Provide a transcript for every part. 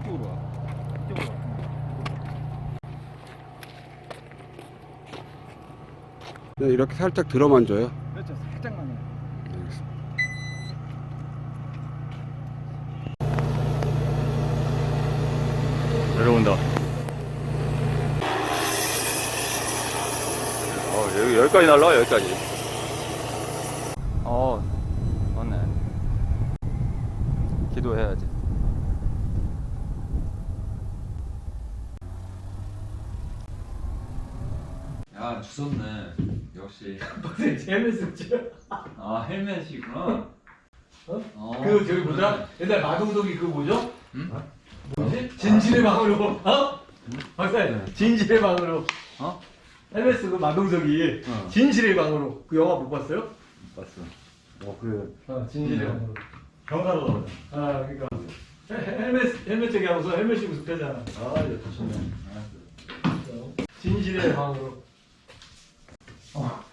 이쪽으로 와. 이쪽으로 와. 네, 이렇게 살짝 들어만 줘요. 그렇죠. 살짝만. 해. 내려온다. 어, 여기, 여기까지 날라와, 여기까지. 어, 맞네. 기도해야지. 야, 주웠네. 역시. 헬멧을 쳐. 아, 헬멧이구나. 어? 어, 그 저기 뭐냐? 옛날 마동석이 그 뭐죠? 응? 뭐지? 진실의 방으로. 어? 박사님. 진실의 방으로. 어? 헬멧 쓰고 마동석이 어. 진실의 방으로. 그 영화 못 봤어요? 봤어. 어, 그래. 어, 진실의 네. 방으로. 경사로 나오아 그러니까 헬- 헬멧 헬멧 저기 하고서 헬멧 쓰고 습하잖아. 아, 이제 좋네. 진실의 방으로.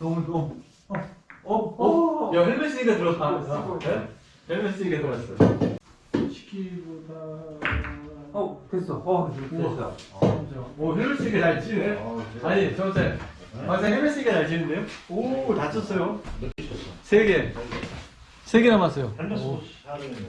어, 너무 너무. 어, 어, 어. 야 헬멧 쓰니까 들어가. 아, 네? 헬멧 쓰니까 들어갔어. 시키보다. 어, 됐어. 어, 됐어. 오 헬멧 쓰니까 잘 치네. 아니 저한테 박사 헬멧 쓰니까 잘 치는데요? 오 다쳤어요. 세 개. 세개 남았어요. 오.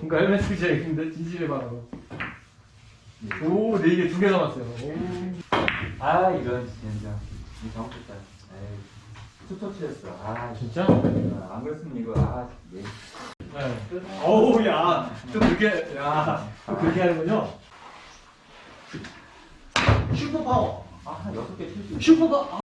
그러니까 헬멧 쓰기 잘했는데 진실의 방으로. 오, 네 개, 두 개 남았어요. 오. 아, 이런, 진짜. 이 잘못했다. 에이. 투터치였어. 아, 진짜? 안 그랬으면 이거, 아, 예. 네. 어우, 야, 좀 그렇게, 야, 좀 그렇게 하는군요. 슈퍼파워. 아, 여섯 개 칠수. 슈퍼파워. 응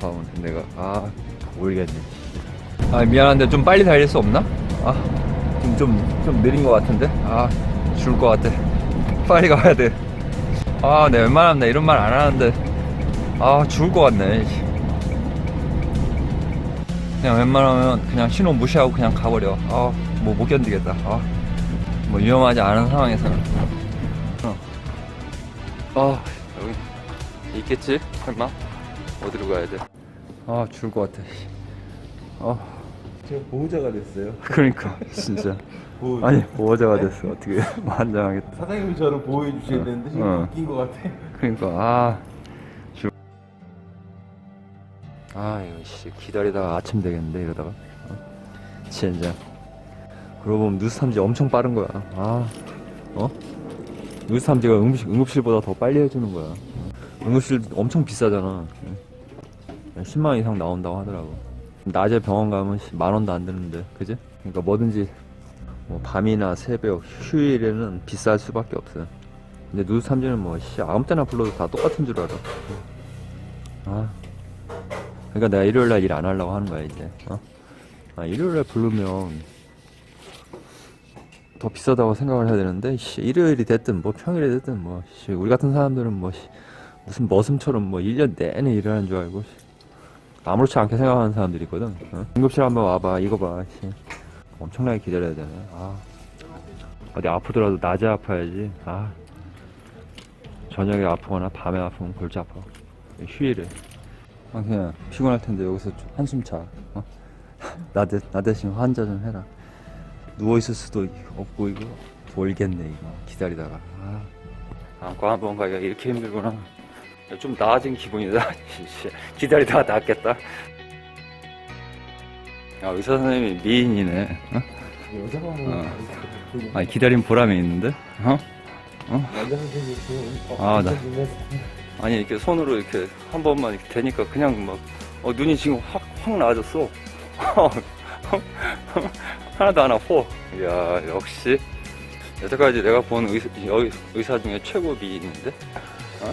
다 오네 내가 아 모르겠네. 아 미안한데 좀 빨리 달릴 수 없나? 아좀 좀, 좀 느린 것 같은데? 아 죽을 것 같아. 빨리 가야 돼 아 내 웬만하면 나 이런 말 안 하는데. 아 죽을 것 같네. 그냥 웬만하면 그냥 신호 무시하고 그냥 가버려. 아 뭐 못 견디겠다. 아 뭐 위험하지 않은 상황에서는. 어. 아 여기 있겠지? 설마 어디로 가야 돼? 아 죽을 것 같아. 아 제가 보호자가 됐어요. 그러니까 진짜 보호. 아니 보호자가 됐어 어떻게 환장하겠다. 사장님이 저를 보호해 주셔야 되는데 지금 어. 바뀐 것 같아. 그러니까 아 죽. 아 이거 씨 기다리다가 아침 되겠는데 이러다가 어? 진짜. 그러고 보면 누수 탐지 엄청 빠른 거야. 아 어? 누수 탐지가 응급실, 응급실보다 더 빨리 해주는 거야. 응급실 엄청 비싸잖아. 10만 원 이상 나온다고 하더라고. 낮에 병원 가면 씨, 만 원도 안 드는데, 그지? 그러니까 뭐든지 뭐 밤이나 새벽, 휴일에는 비쌀 수밖에 없어요. 근데 누수 탐지는 뭐 씨, 아무 때나 불러도 다 똑같은 줄 알아. 아. 그러니까 내가 일요일 날 일 안 하려고 하는 거야 이제. 어? 아, 일요일 날 부르면 더 비싸다고 생각을 해야 되는데 씨, 일요일이 됐든 뭐 평일이 됐든 뭐 씨, 우리 같은 사람들은 뭐 씨, 무슨 머슴처럼 뭐 1년 내내 일하는 줄 알고 씨. 아무렇지 않게 생각하는 사람들이 있거든. 어? 응급실 한번 와봐. 이거 봐. 씨. 엄청나게 기다려야 되네. 아. 어디 아프더라도 낮에 아파야지. 아. 저녁에 아프거나 밤에 아프면 골치 아파. 휴일에. 아 그냥 피곤할 텐데 여기서 좀 한숨 자. 어? 나, 대, 나 대신 환자 좀 해라. 누워있을 수도 없고 이거. 돌겠네 이거. 기다리다가. 아. 안과 한번 가기가 이렇게 힘들구나 좀 나아진 기분이다. 씨, 기다리다가 낫겠다. 야 의사 선생님이 미인이네. 어? 여자가 어. 뭐 아니 기다린 보람이 있는데? 어? 그 아, 나- 아니 이렇게 손으로 이렇게 한 번만 이렇게 대니까 그냥 막 어, 눈이 지금 확, 확 나아졌어. 하나도 안 아파. 이야 역시. 여태까지 내가 본 의사, 여- 의사 중에 최고 미인인데? 어?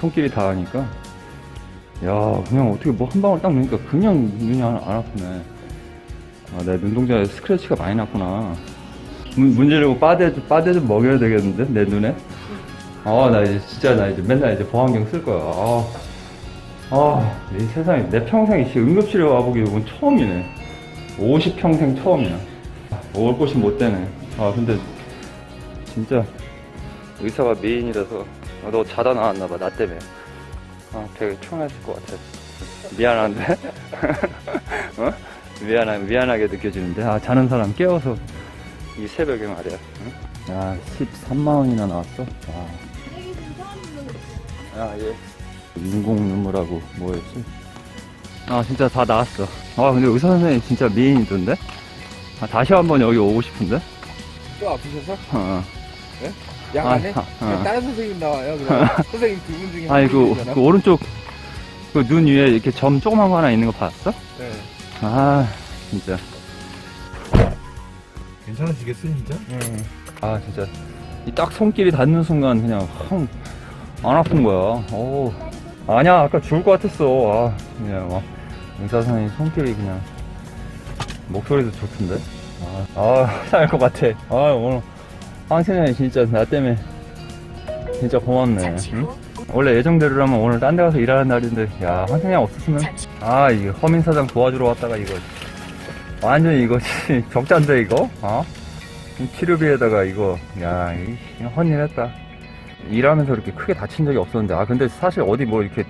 손길이 닿으니까. 야 그냥 어떻게 뭐 한 방울 딱 넣으니까 그냥 눈이 안, 안 아프네. 아, 내 눈동자에 스크래치가 많이 났구나. 문, 빠데, 좀- 빠데 좀 먹여야 되겠는데 내 눈에? 아 나 이제 진짜 나 이제 맨날 이제 보안경 쓸 거야. 아 아, 이 세상에. 내 평생에 씨 응급실에 와보기 이건 처음이네. 50평생 처음이야. 먹을 곳이 못 되네. 아, 근데 진짜 의사가 미인이라서 아, 너 자다 나왔나봐, 나 때문에. 아, 되게 청했을 것 같아. 미안한데? 어? 미안하, 미안하게 느껴지는데. 아, 자는 사람 깨워서 이 새벽에 말이야. 응? 야, 13만원이나 나왔어? 와. 아, 예. 인공 눈물하고 뭐였지? 아 진짜 다 나왔어. 아 근데 의사 선생님 진짜 미인이던데? 아, 다시 한번 여기 오고 싶은데? 또 아프셔서? 어. 약 아, 안 해? 아, 아. 다른 선생님 나와요. 그럼 선생님 두 분 중에 아니 한 그. 그 오른쪽 그 눈 위에 이렇게 점 조그만 거 하나 있는 거 봤어? 네. 아 진짜. 괜찮으시겠어 진짜? 아 진짜 이 딱 손길이 닿는 순간 그냥 확안 아픈 거야. 오. 아니야 아까 죽을 것 같았어. 아 그냥 막 의사 선생님 손길이 그냥 목소리도 좋던데. 아, 아 살것 같아. 아 오늘 황신이 진짜 나 때문에 진짜 고맙네. 응? 원래 예정대로라면 오늘 딴 데 가서 일하는 날인데 야 황신이 없었으면? 아 이게 허민 사장 도와주러 왔다가 이거. 완전 이거 적자인데 이거? 어? 치료비에다가 이거. 야 이, 이거 헛일했다. 일하면서 이렇게 크게 다친 적이 없었는데. 아 근데 사실 어디 뭐 이렇게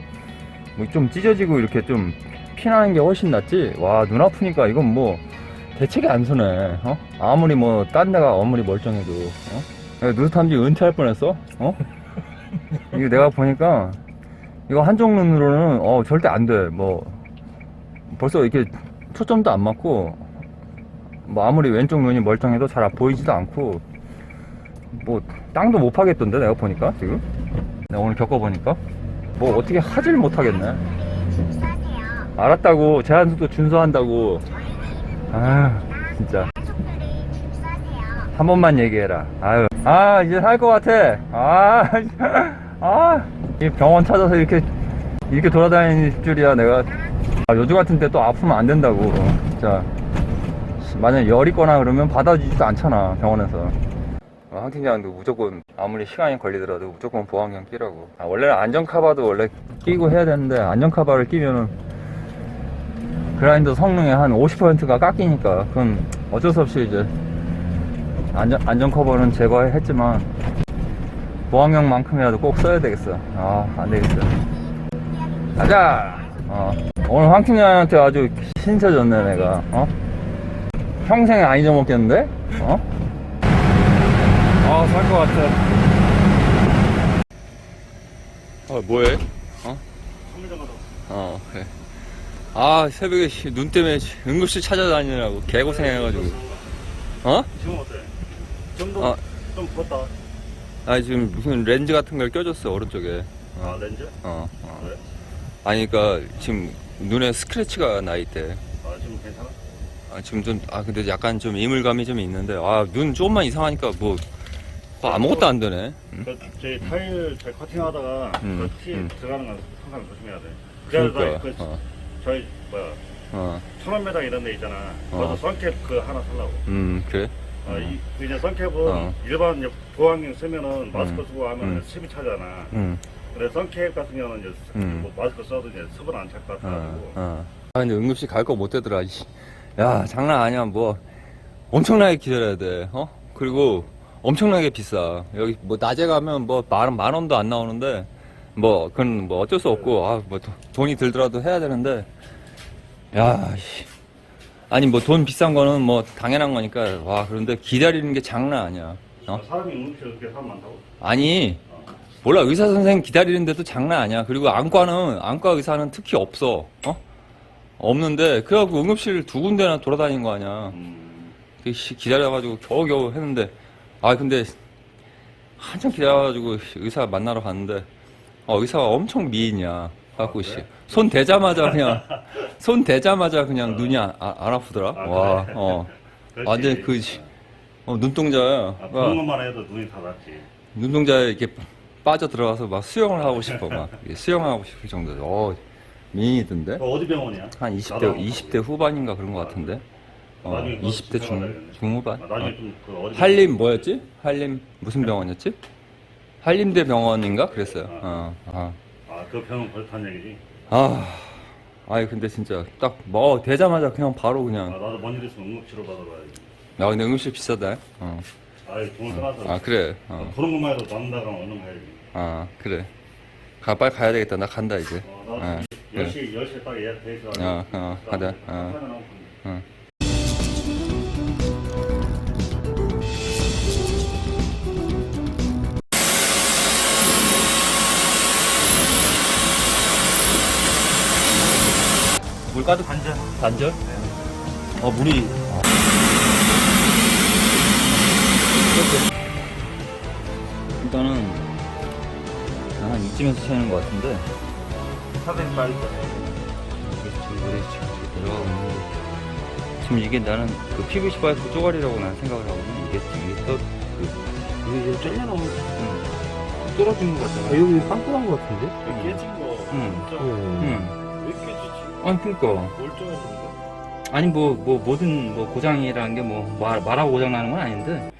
뭐 좀 찢어지고 이렇게 좀 피나는 게 훨씬 낫지? 와 눈 아프니까. 이건 뭐 대책이 안 서네 어? 아무리 뭐 딴 데가 아무리 멀쩡해도 어? 내가 누수탐지 은퇴할 뻔했어 어? 이거 내가 보니까 이거 한쪽 눈으로는 어 절대 안 돼 뭐 벌써 이렇게 초점도 안 맞고 뭐 아무리 왼쪽 눈이 멀쩡해도 잘 보이지도 않고 뭐 땅도 못 파겠던데 내가 보니까 지금 내가 오늘 겪어보니까 뭐 어떻게 하질 못하겠네 알았다고 제한속도 준수한다고 아 진짜. 한 번만 얘기해라. 아유. 아 이제 살 것 같아. 아아이 병원 찾아서 이렇게 이렇게 돌아다닐 줄이야 내가. 아, 요즘 같은 때 또 아프면 안 된다고 진짜. 만약 열이 거나 그러면 받아주지도 않잖아 병원에서. 어, 한 팀장도 무조건 아무리 시간이 걸리더라도 무조건 보안경 끼라고. 아, 원래는 안전카바도 원래 끼고 해야 되는데 안전카바를 끼면은 그라인더 성능의 한 50%가 깎이니까 그건 어쩔 수 없이 이제 안전, 안전 커버는 제거했지만 보안경만큼이라도 꼭 써야 되겠어 아 안되겠어 가자 어. 오늘 황 팀장한테 아주 신세졌네 내가 어? 평생에 안 잊어먹겠는데? 어? 아, 살 것 같아. 어, 뭐해? 어? 어, 그래. 아, 새벽에 씨, 눈 때문에 씨, 응급실 찾아다니느라고 개고생해가지고. 어? 지금 어때? 좀더 어. 좀 벗다. 아, 지금 무슨 렌즈 같은 걸 껴줬어, 오른쪽에. 아 렌즈? 어, 어. 왜? 아니, 그니까, 지금 눈에 스크래치가 나 있대. 아 지금 괜찮아? 아, 지금 좀, 아, 근데 약간 좀 이물감이 좀 있는데, 아, 눈 조금만 이상하니까 뭐, 뭐 아무것도 안 되네. 응? 그 저희 타일 잘 커팅하다가 음, 그티 음. 들어가는 건 항상 조심해야 돼. 그래서 그러니까, 그 어, 저희 뭐야 어, 천원매당 이런 데 있잖아. 어. 거기서 선캡 그 하나 살라고. 음, 그래? 어, 이, 그 이제 선캡은 어. 일반 이제 보안경 쓰면은 마스크 음. 쓰고 하면 음. 습이 차잖아. 음. 근데 선캡 같은 경우는 이제 음. 뭐 마스크 써도 이제 습은 안 찰것 어, 같아가지고. 어. 아, 근데 응급실 갈 거 못 되더라. 이씨. 야, 장난 아니야. 뭐, 엄청나게 기다려야 돼. 어? 그리고 엄청나게 비싸. 여기 뭐, 낮에 가면 뭐, 만, 만 원도 안 나오는데, 뭐, 그건 뭐 어쩔 수 없고, 아, 뭐, 도- 돈이 들더라도 해야 되는데, 야, 씨. 아니, 뭐, 돈 비싼 거는 뭐, 당연한 거니까, 와, 그런데 기다리는 게 장난 아니야. 어? 사람이 응급실에 그렇게 사람 많다고? 아니 몰라 의사 선생 기다리는데도 장난 아니야 그리고 안과는 안과 의사는 특히 없어 어 없는데 그래갖고 응급실 두 군데나 돌아다닌 거 아니야 음. 그 씨, 기다려가지고 겨우겨우 했는데 아 근데 한참 기다려가지고 의사 만나러 갔는데 어 의사가 엄청 미인이야. 갖고 씨손 대자마자 그냥 손 대자마자 그냥 눈이 안, 안, 안 아프더라? 아, 와 그래? 어. 그렇지. 완전 그 씨, 어, 눈동자야. 아, 와. 보는 것만 해도 눈이 다 낫지. 눈동자에 이렇게 빠져 들어가서 막 수영을 하고 싶어 막. 수영하고 싶을 정도로. 어 미인이던데? 그 어디 병원이야? 한 나도 20대 한번 20대 후반인가 그런 것 같은데? 어 나중에 그거 20대 중. 중후반? 아, 어. 어디 한림 뭐였지? 한림 무슨 병원이었지 한림대 병원인가 그랬어요 어, 어. 아, 그 병원 벌써 한 얘기지. 아, 아이 근데 진짜 딱 뭐 되자마자 그냥 바로 아, 그냥. 나도 뭔일 있으면 응급치료 받아봐야지. 야 근데 응급실 비싸다. 어. 아이, 돈을 떠나서. 아 그래. 어. 그런 것만 해도 남다가 얼른 가야지. 아 그래. 가 빨리 가야 되겠다. 나 간다 이제. 어, 나도 아, 그래. 10시, 10시에 딱 예약돼 있어. 어, 어, 가자. 어. 어. 물가도 반절. 반절? 어 물이. 일단은 한 이쯤에서 채는 것 같은데. 지금 이게 나는 그 PVC 파이프 쪼가리라고 나는 생각을 하거든. 이게 이게 또 그, 이게 잘려나오면 응, 떨어지는 거 같잖아. 여기 빵꾸난 것 같은데? 깨진 거. 응. 진짜 응. 아니 그니까 멀쩡해서 그런가? 아니 뭐 뭐 모든 뭐 고장이라는 게 뭐 말하고 고장 나는 건 아닌데